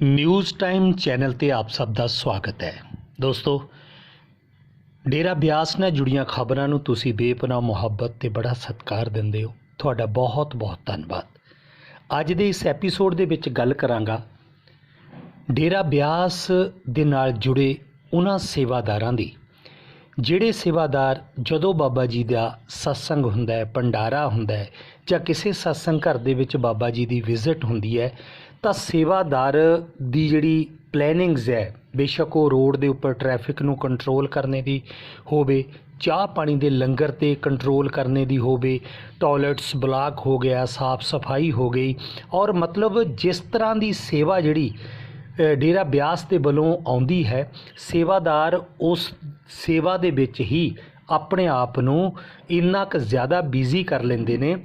News time channel ਤੇ ਆਪ ਸਭ ਦਾ ਸਵਾਗਤ ਹੈ। ਦੋਸਤੋ, ਡੇਰਾ ਬਿਆਸ ਨਾਲ ਜੁੜੀਆਂ ਖਬਰਾਂ ਨੂੰ ਤੁਸੀਂ ਬੇਪਨਾਹ, ਮੁਹੱਬਤ ਤੇ ਬੜਾ ਸਤਿਕਾਰ ਦਿੰਦੇ ਹੋ। ਤੁਹਾਡਾ ਬਹੁਤ ਬਹੁਤ ਧੰਨਵਾਦ। ਅੱਜ ਦੇ ਇਸ ਐਪੀਸੋਡ ਦੇ ਵਿੱਚ ਗੱਲ ਕਰਾਂਗਾ, ਡੇਰਾ ਬਿਆਸ ਦੇ ਨਾਲ ਜੁੜੇ ਉਹਨਾਂ ਸੇਵਾਦਾਰਾਂ ਦੀ, ਜਿਹੜੇ ਸੇਵਾਦਾਰ ਜਦੋਂ ਬਾਬਾ ਜੀ ਦਾ ਸਤਸੰਗ ਹੁੰਦਾ ਹੈ, ਭੰਡਾਰਾ ਹੁੰਦਾ ਹੈ ਜਾਂ ਕਿਸੇ ਸਤਸੰਗ ਘਰ ਦੇ ਵਿੱਚ ਬਾਬਾ ਜੀ ਦੀ ਵਿਜ਼ਿਟ ਹੁੰਦੀ ਹੈ ਤਾਂ ਸੇਵਾਦਾਰ ਦੀ ਜਿਹੜੀ ਪਲੈਨਿੰਗਸ ਹੈ, ਬੇਸ਼ੱਕ ਉਹ ਰੋਡ ਦੇ ਉੱਪਰ ਟ੍ਰੈਫਿਕ ਨੂੰ ਕੰਟਰੋਲ ਕਰਨੇ ਦੀ ਹੋਵੇ, ਚਾਹ ਪਾਣੀ ਦੇ ਲੰਗਰ ਤੇ ਕੰਟਰੋਲ ਕਰਨੇ ਦੀ ਹੋਵੇ ਟਾਇਲਟਸ ਬਲਾਕ ਹੋ ਗਿਆ, ਸਾਫ਼ ਸਫ਼ਾਈ ਹੋ ਗਈ ਔਰ ਮਤਲਬ ਜਿਸ ਤਰ੍ਹਾਂ ਦੀ ਸੇਵਾ ਜਿਹੜੀ ਡੇਰਾ ਬਿਆਸ ਦੇ ਵੱਲੋਂ ਆਉਂਦੀ ਹੈ, ਸੇਵਾਦਾਰ ਉਸ ਸੇਵਾ ਦੇ ਵਿੱਚ ਹੀ ਆਪਣੇ ਆਪ ਨੂੰ ਇੰਨਾ ਕੁ ਜ਼ਿਆਦਾ ਬਿਜ਼ੀ ਕਰ ਲੈਂਦੇ ਨੇ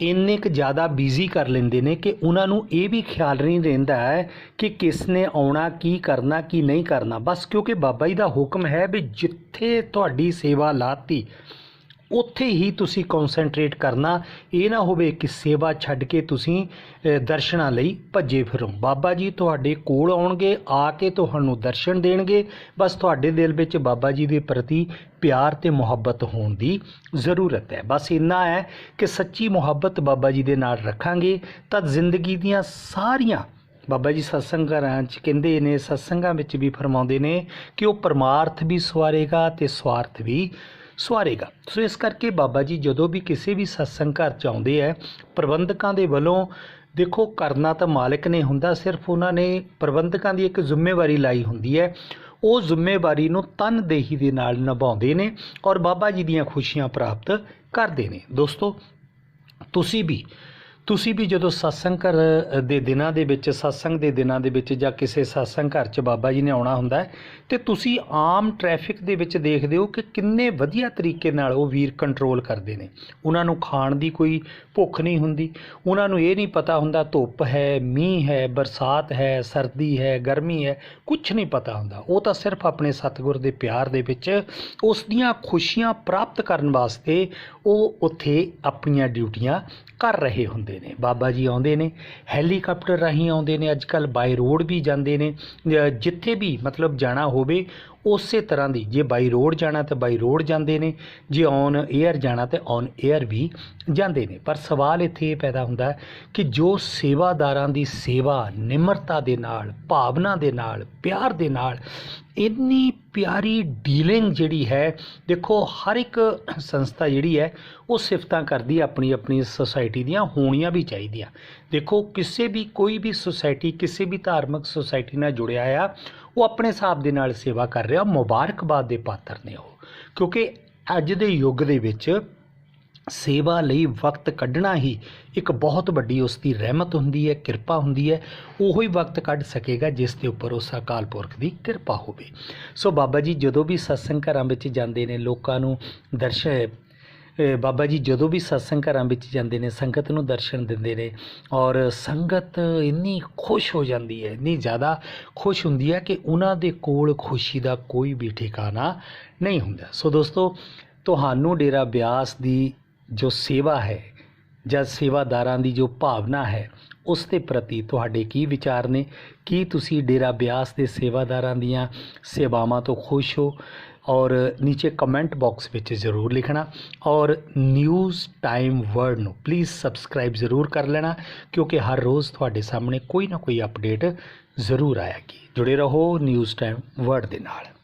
ਇੰਨੇ ਕੁ ਜ਼ਿਆਦਾ ਬਿਜ਼ੀ ਕਰ ਲੈਂਦੇ ਨੇ ਕਿ ਉਹਨਾਂ ਨੂੰ ਇਹ ਵੀ ਖਿਆਲ ਨਹੀਂ ਰਹਿੰਦਾ ਹੈ ਕਿ ਕਿਸ ਨੇ ਆਉਣਾ, ਕੀ ਕਰਨਾ, ਕੀ ਨਹੀਂ ਕਰਨਾ। ਬਸ ਕਿਉਂਕਿ ਬਾਬਾ ਜੀ ਦਾ ਹੁਕਮ ਹੈ ਵੀ ਜਿੱਥੇ ਤੁਹਾਡੀ ਸੇਵਾ ਲਾਤੀ ਉੱਥੇ ਹੀ ਤੁਸੀਂ ਕਨਸੈਂਟਰੇਟ ਕਰਨਾ, ਇਹ ਨਾ ਹੋਵੇ ਕਿ ਸੇਵਾ ਛੱਡ ਕੇ ਤੁਸੀਂ ਦਰਸ਼ਨਾਂ ਲਈ ਭੱਜੇ ਫਿਰੋ। ਬਾਬਾ ਜੀ ਤੁਹਾਡੇ ਕੋਲ ਆਉਣਗੇ, ਆ ਕੇ ਤੁਹਾਨੂੰ ਦਰਸ਼ਨ ਦੇਣਗੇ। ਬਸ ਤੁਹਾਡੇ ਦਿਲ ਵਿੱਚ ਬਾਬਾ ਜੀ ਦੇ ਪ੍ਰਤੀ ਪਿਆਰ ਤੇ ਮੁਹੱਬਤ ਹੋਣ ਦੀ ਜ਼ਰੂਰਤ ਹੈ। ਬਸ ਇੰਨਾ ਹੈ ਕਿ ਸੱਚੀ ਮੁਹੱਬਤ ਬਾਬਾ ਜੀ ਦੇ ਨਾਲ ਰੱਖਾਂਗੇ ਤਾਂ ਜ਼ਿੰਦਗੀ ਦੀਆਂ ਸਾਰੀਆਂ, ਬਾਬਾ ਜੀ ਸਤਸੰਗਾਂ 'ਚ ਕਹਿੰਦੇ ਨੇ, ਸਤਸੰਗਾਂ ਵਿੱਚ ਵੀ ਫਰਮਾਉਂਦੇ ਨੇ ਕਿ ਉਹ ਪਰਮਾਰਥ ਵੀ ਸਵਾਰੇਗਾ ਤੇ ਸਵਾਰਥ ਵੀ ਸਵਾਰੇਗਾ। ਸੋ ਇਸ ਕਰਕੇ ਬਾਬਾ ਜੀ ਜਦੋਂ ਵੀ ਕਿਸੇ ਵੀ ਸਤਸੰਗ ਘਰ 'ਚ ਆਉਂਦੇ ਹੈ ਪ੍ਰਬੰਧਕਾਂ ਦੇ ਵੱਲੋਂ ਦੇਖੋ ਕਰਨਾ ਤਾਂ ਮਾਲਕ ਨੇ ਹੁੰਦਾ, ਸਿਰਫ ਉਹਨਾਂ ਨੇ ਪ੍ਰਬੰਧਕਾਂ ਦੀ ਇੱਕ ਜ਼ਿੰਮੇਵਾਰੀ ਲਾਈ ਹੁੰਦੀ ਹੈ ਉਹ ਜ਼ਿੰਮੇਵਾਰੀ ਨੂੰ ਤਨਦੇਹੀ ਦੇ ਨਾਲ ਨਿਭਾਉਂਦੇ ਨੇ ਔਰ ਬਾਬਾ ਜੀ ਦੀਆਂ ਖੁਸ਼ੀਆਂ ਪ੍ਰਾਪਤ ਕਰਦੇ ਨੇ। ਦੋਸਤੋ, ਤੁਸੀਂ ਵੀ ਤੁਸੀਂ ਵੀ ਜਦੋਂ ਸਤਸੰਗ ਘਰ ਦੇ ਦਿਨਾਂ ਦੇ ਵਿੱਚ ਸਤਸੰਗ ਦੇ ਦਿਨਾਂ ਦੇ ਵਿੱਚ ਜਾਂ ਕਿਸੇ ਸਤਸੰਗ ਘਰ 'ਚ ਬਾਬਾ ਜੀ ਨੇ ਆਉਣਾ ਹੁੰਦਾ ਹੈ, ਤੇ ਤੁਸੀਂ ਆਮ ਟ੍ਰੈਫਿਕ ਦੇ ਵਿੱਚ ਦੇਖਦੇ ਹੋ ਕਿ ਕਿੰਨੇ ਵਧੀਆ ਤਰੀਕੇ ਨਾਲ ਉਹ ਵੀਰ ਕੰਟਰੋਲ ਕਰਦੇ ਨੇ। ਉਹਨਾਂ ਨੂੰ ਖਾਣ ਦੀ ਕੋਈ ਭੁੱਖ ਨਹੀਂ ਹੁੰਦੀ, ਉਹਨਾਂ ਨੂੰ ਇਹ ਨਹੀਂ ਪਤਾ ਹੁੰਦਾ ਧੁੱਪ ਹੈ, ਮੀਂਹ ਹੈ, ਬਰਸਾਤ ਹੈ, ਸਰਦੀ ਹੈ, ਗਰਮੀ ਹੈ ਕੁਝ ਨਹੀਂ ਪਤਾ ਹੁੰਦਾ। ਉਹ ਤਾਂ ਸਿਰਫ ਆਪਣੇ ਸਤਿਗੁਰ ਦੇ ਪਿਆਰ ਦੇ ਵਿੱਚ ਉਸ ਦੀਆਂ ਖੁਸ਼ੀਆਂ ਪ੍ਰਾਪਤ ਕਰਨ ਵਾਸਤੇ ਉਹ ਉੱਥੇ ਆਪਣੀਆਂ ਡਿਊਟੀਆਂ ਕਰ ਰਹੇ ਹੁੰਦੇ ਨੇ। ਬਾਬਾ ਜੀ ਆਉਂਦੇ ਨੇ, ਹੈਲੀਕਾਪਟਰ ਰਾਹੀਂ ਆਉਂਦੇ ਨੇ, ਅੱਜ ਕੱਲ ਬਾਈ ਰੋਡ ਵੀ ਜਾਂਦੇ ਨੇ ਜਿੱਥੇ ਵੀ ਮਤਲਬ ਜਾਣਾ ਹੋਵੇ ਉਸੇ ਤਰ੍ਹਾਂ ਦੀ, ਜੇ ਬਾਈ ਰੋਡ ਜਾਣਾ ਤਾਂ ਬਾਈ ਰੋਡ ਜਾਂਦੇ ਨੇ, ਜੇ ਔਨ 에ਅਰ ਜਾਣਾ ਤਾਂ ਔਨ 에ਅਰ ਵੀ ਜਾਂਦੇ ਨੇ। ਪਰ ਸਵਾਲ ਇੱਥੇ ਇਹ ਪੈਦਾ ਹੁੰਦਾ ਕਿ ਜੋ ਸੇਵਾਦਾਰਾਂ ਦੀ ਸੇਵਾ ਨਿਮਰਤਾ ਦੇ ਨਾਲ, ਭਾਵਨਾ ਦੇ ਨਾਲ, ਪਿਆਰ ਦੇ ਨਾਲ, ਇੰਨੀ ਪਿਆਰੀ ਡੀਲਿੰਗ ਜਿਹੜੀ ਹੈ, ਦੇਖੋ ਹਰ ਇੱਕ ਸੰਸਥਾ ਜਿਹੜੀ ਹੈ, ਉਹ ਸਿਫਤਾਂ ਕਰਦੀ ਆਪਣੀ ਆਪਣੀ ਸੁਸਾਇਟੀ ਦੀਆਂ, ਹੋਣੀਆਂ ਵੀ ਚਾਹੀਦੀਆਂ। ਦੇਖੋ ਕਿਸੇ ਵੀ ਕੋਈ ਵੀ ਸੁਸਾਇਟੀ ਕਿਸੇ ਵੀ ਧਾਰਮਿਕ ਸੁਸਾਇਟੀ ਨਾਲ ਜੁੜਿਆ ਆ, ਉਹ ਆਪਣੇ ਹਿਸਾਬ ਦੇ ਨਾਲ ਸੇਵਾ ਕਰ ਰਿਹਾ, ਮੁਬਾਰਕਬਾਦ ਦੇ ਪਾਤਰ ਨੇ ਉਹ। ਕਿਉਂਕਿ ਅੱਜ ਦੇ ਯੁੱਗ ਦੇ ਵਿੱਚ ਸੇਵਾ ਲਈ ਵਕਤ ਕੱਢਣਾ ਹੀ ਇੱਕ ਬਹੁਤ ਵੱਡੀ ਉਸ ਦੀ ਰਹਿਮਤ ਹੁੰਦੀ ਹੈ, ਕਿਰਪਾ ਹੁੰਦੀ ਹੈ। ਉਹੋ ਹੀ ਵਕਤ ਕੱਢ ਸਕੇਗਾ ਜਿਸ ਦੇ ਉੱਪਰ ਉਸ ਅਕਾਲ ਪੁਰਖ ਦੀ ਕਿਰਪਾ ਹੋਵੇ। ਸੋ ਬਾਬਾ ਜੀ, ਜਦੋਂ ਵੀ ਸਤਸੰਗ ਘਰਾਂ ਵਿੱਚ ਜਾਂਦੇ ਨੇ, ਲੋਕਾਂ ਨੂੰ ਦਰਸ਼ਨ ਬਾਬਾ ਜੀ ਜਦੋਂ ਵੀ ਸਤਸੰਗ ਘਰਾਂ ਵਿੱਚ ਜਾਂਦੇ ਨੇ, ਸੰਗਤ ਨੂੰ ਦਰਸ਼ਨ ਦਿੰਦੇ ਨੇ ਔਰ ਸੰਗਤ ਇੰਨੀ ਖੁਸ਼ ਹੋ ਜਾਂਦੀ ਹੈ, ਇੰਨੀ ਜ਼ਿਆਦਾ ਖੁਸ਼ ਹੁੰਦੀ ਹੈ ਕਿ ਉਹਨਾਂ ਦੇ ਕੋਲ ਖੁਸ਼ੀ ਦਾ ਕੋਈ ਵੀ ਠਿਕਾਣਾ ਨਹੀਂ ਹੁੰਦਾ। ਸੋ ਦੋਸਤੋ, ਤੁਹਾਨੂੰ ਡੇਰਾ ਬਿਆਸ ਦੀ ਜੋ ਸੇਵਾ ਹੈ ਜਾਂ ਸੇਵਾਦਾਰਾਂ ਦੀ ਜੋ ਭਾਵਨਾ ਹੈ ਉਸ ਦੇ ਪ੍ਰਤੀ ਤੁਹਾਡੇ ਕੀ ਵਿਚਾਰ ਨੇ? ਕੀ ਤੁਸੀਂ ਡੇਰਾ ਬਿਆਸ ਦੇ ਸੇਵਾਦਾਰਾਂ ਦੀਆਂ ਸੇਵਾਵਾਂ ਤੋਂ ਖੁਸ਼ ਹੋ? ਔਰ ਨੀਚੇ ਕਮੈਂਟ ਬਾਕਸ ਵਿੱਚ ਜ਼ਰੂਰ ਲਿਖਣਾ। ਔਰ ਨਿਊਜ਼ ਟਾਈਮ ਵਰਡ ਨੂੰ ਪਲੀਜ਼ ਸਬਸਕ੍ਰਾਈਬ ਜ਼ਰੂਰ ਕਰ ਲੈਣਾ, ਕਿਉਂਕਿ ਹਰ ਰੋਜ਼ ਤੁਹਾਡੇ ਸਾਹਮਣੇ ਕੋਈ ਨਾ ਕੋਈ ਅਪਡੇਟ ਜ਼ਰੂਰ ਆਏਗੀ। ਜੁੜੇ ਰਹੋ ਨਿਊਜ਼ ਟਾਈਮ ਵਰਡ ਦੇ ਨਾਲ।